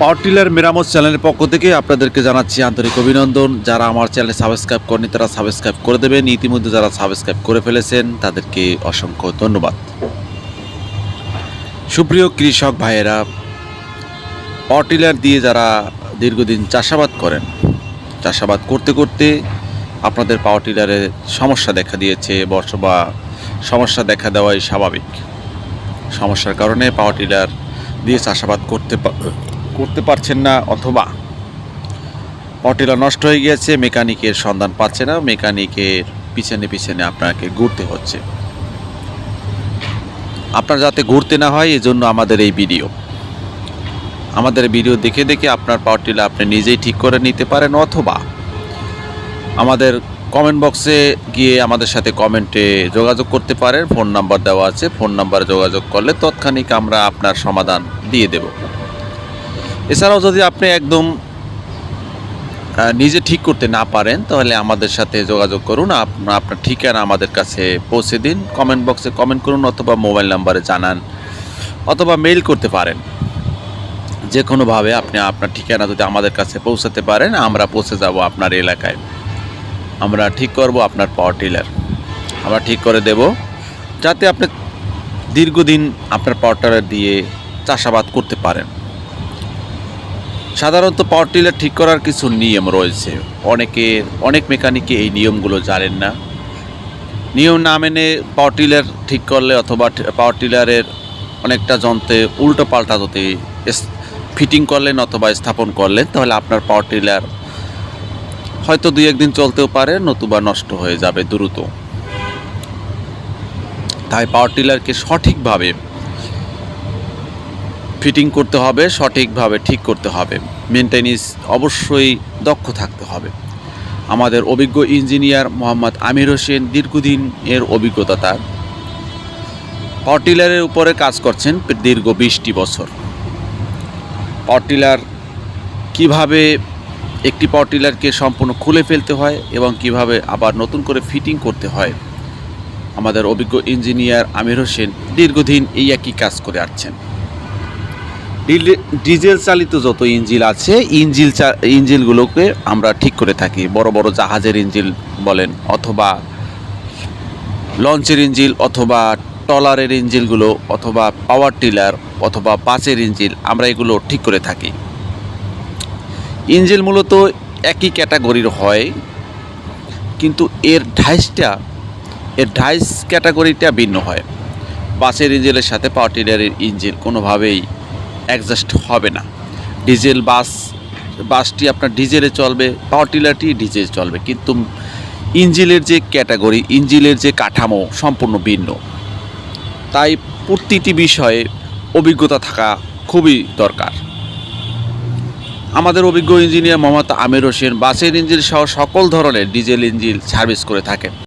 Power tiller মেরামত চ্যানেলের পক্ষ থেকে আপনাদেরকে জানাচ্ছি আন্তরিক অভিনন্দন। যারা আমার চ্যানেলে সাবস্ক্রাইব করেনি তারা সাবস্ক্রাইব করে দেবেন। ইতিমধ্যে যারা সাবস্ক্রাইব করে ফেলেছেন, তাদেরকে অসংখ্য ধন্যবাদ। সুপ্রিয় কৃষক ভাইয়েরা পাওয়ার টিলার দিয়ে যারা দীর্ঘদিন চাষাবাদ করেন, চাষাবাদ করতে করতে আপনাদের পাওয়ার টিলারে সমস্যা দেখা দিয়েছে বা সমস্যা দেখা দেওয়াই স্বাভাবিক। সমস্যার কারণে পাওয়ার টিলার দিয়ে চাষাবাদ করতে করতে পারছেন না অথবা টিলার নষ্ট হয়ে গিয়েছে, মেকানিকের সন্ধান পাচ্ছে না, মেকানিকের পিছনে পিছনে আপনাকে ঘুরতে হচ্ছে। আপনার যাতে ঘুরতে না হয়, এজন্য আমাদের এই ভিডিও। আমাদের ভিডিও দেখে দেখে আপনার পাওয়ার টিলার আপনি নিজেই ঠিক করে নিতে পারেন অথবা আমাদের কমেন্ট বক্সে গিয়ে আমাদের সাথে কমেন্টে যোগাযোগ করতে পারেন। ফোন নাম্বার দেওয়া আছে, ফোন নাম্বারে যোগাযোগ করলে তৎক্ষণিক আমরা আপনার সমাধান দিয়ে দেব। এছাড়াও যদি আপনি একদম নিজে ঠিক করতে না পারেন, তাহলে আমাদের সাথে যোগাযোগ করুন। আপনার আপনার ঠিকানা আমাদের কাছে পৌঁছে দিন। কমেন্ট বক্সে কমেন্ট করুন অথবা মোবাইল নাম্বারে জানান অথবা মেইল করতে পারেন। যে কোনোভাবে আপনি আপনার ঠিকানা যদি আমাদের কাছে পৌঁছাতে পারেন, আমরা পৌঁছে যাব আপনার এলাকায়। আমরা ঠিক করব আপনার পাওয়ার টিলার আমরা ঠিক করে দেব। যাতে আপনি দীর্ঘদিন আপনার পাওয়ার টিলার দিয়ে চাষাবাদ করতে পারেন। সাধারণত পাওয়ার টিলার ঠিক করার কিছু নিয়ম রয়েছে। অনেকে, অনেক মেকানিকে এই নিয়মগুলো জানেন না। নিয়ম না মেনে পাওয়ার টিলার ঠিক করলে অথবা পাওয়ার টিলারের অনেকটা যন্ত্রে উল্টো পাল্টা যদি ফিটিং করলেন অথবা স্থাপন করলেন, তাহলে আপনার পাওয়ার টিলার হয়তো দুই একদিন চলতেও পারে, নতুবা নষ্ট হয়ে যাবে দ্রুত। তাই পাওয়ার টিলারকে সঠিকভাবে ফিটিং করতে হবে, সঠিকভাবে ঠিক করতে হবে। মেনটেন্যান্স অবশ্যই দক্ষ থাকতে হবে। আমাদের অভিজ্ঞ ইঞ্জিনিয়ার মোহাম্মদ আমির হোসেন দীর্ঘদিন এর অভিজ্ঞতা তার। পাওয়ার উপরে কাজ করছেন দীর্ঘ বিশটি বছর। পাওয়ার টিলার কীভাবে একটি পাওয়ার সম্পূর্ণ খুলে ফেলতে হয় এবং কীভাবে আবার নতুন করে ফিটিং করতে হয়, আমাদের অভিজ্ঞ ইঞ্জিনিয়ার আমির হোসেন দীর্ঘদিন এই একই কাজ করে আসছেন। ডিজেল চালিত যত ইঞ্জিল আছে, ইঞ্জিল ইঞ্জিলগুলোকে আমরা ঠিক করে থাকি। বড় বড় জাহাজের ইঞ্জিল বলেন অথবা লঞ্চের ইঞ্জিল অথবা টলারের ইঞ্জিলগুলো অথবা পাওয়ার টিলার অথবা বাসের ইঞ্জিল আমরা এগুলো ঠিক করে থাকি। ইঞ্জিল মূলত একই ক্যাটাগরির হয়, কিন্তু এর ঢাইসটা, এর ঢাইস ক্যাটাগরিটা ভিন্ন হয়। বাসের ইঞ্জিনের সাথে পাওয়ার টিলারের ইঞ্জিল কোনোভাবেই অ্যাডজাস্ট হবে না। ডিজেল বাস, বাসটি আপনার ডিজেলে চলবে, পাওয়ার টিলারটি ডিজেল চলবে। কিন্তু ইঞ্জিলের যে ক্যাটাগরি, ইঞ্জিলের যে কাঠামো সম্পূর্ণ ভিন্ন। তাই প্রতিটি বিষয়ে অভিজ্ঞতা থাকা খুবই দরকার। আমাদের অভিজ্ঞ ইঞ্জিনিয়ার মোহাম্মদ আমির হোসেন বাসের ইঞ্জিন সহ সকল ধরনের ডিজেল ইঞ্জিন সার্ভিস করে থাকেন।